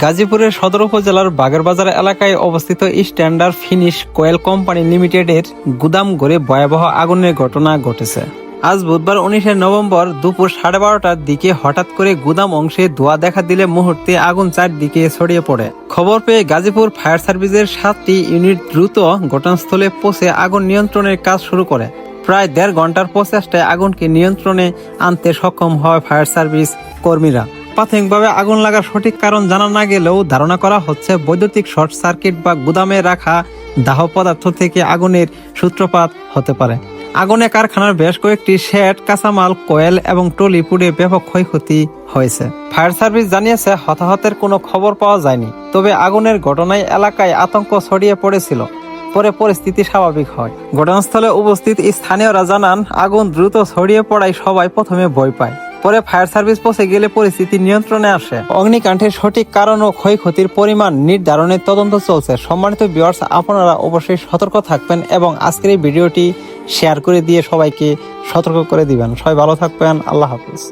গাজীপুরের সদর উপজেলার বাগেরবাজার এলাকায় অবস্থিত স্ট্যান্ডার্ড ফিনিশ কোয়েল কোম্পানি লিমিটেডের গুদাম ঘরে ভয়াবহ আগুনের ঘটনা ঘটেছে। আজ বুধবার উনিশে নভেম্বর দুপুর সাড়ে বারোটার দিকে হঠাৎ করে গুদাম অংশে ধোঁয়া দেখা দিলে মুহূর্তে আগুন চারদিকে ছড়িয়ে পড়ে। খবর পেয়ে গাজীপুর ফায়ার সার্ভিসের সাতটি ইউনিট দ্রুত ঘটনাস্থলে পৌঁছে আগুন নিয়ন্ত্রণের কাজ শুরু করে। প্রায় দেড় ঘণ্টার প্রচেষ্টায় আগুনকে নিয়ন্ত্রণে আনতে সক্ষম হয় ফায়ার সার্ভিস কর্মীরা। প্রাথমিকভাবে আগুন লাগার সঠিক কারণ জানা না গেলেও ধারণা করা হচ্ছে বৈদ্যুতিক শর্ট সার্কিট বা গুদামে রাখা দাহ পদার্থ থেকে আগুনের সূত্রপাত হতে পারে। আগুনে কারখানার বেশ কয়েকটি শেড, কাঁচামাল, কোয়েল এবং টলি পুড়ে ব্যাপক ক্ষয়ক্ষতি হয়েছে। ফায়ার সার্ভিস জানিয়েছে, হতাহতের কোনো খবর পাওয়া যায়নি, তবে আগুনের ঘটনায় এলাকায় আতঙ্ক ছড়িয়ে পড়েছিল। পরে পরিস্থিতি স্বাভাবিক হয়। ঘটনাস্থলে উপস্থিত স্থানীয়রা জানান, আগুন দ্রুত ছড়িয়ে পড়ায় সবাই প্রথমে ভয় পায়। পরে ফায়ার সার্ভিস পৌঁছে গেলে পরিস্থিতি নিয়ন্ত্রণে আসে। অগ্নিকাণ্ডের সঠিক কারণ ও ক্ষয়ক্ষতির পরিমাণ নির্ধারণের তদন্ত চলছে। সম্মানিত ভিউয়ার্স আপনারা অবশ্যই সতর্ক থাকবেন এবং আজকের এই ভিডিওটি শেয়ার করে দিয়ে সবাইকে সতর্ক করে দিবেন। সবাই ভালো থাকবেন। আল্লাহ হাফিজ।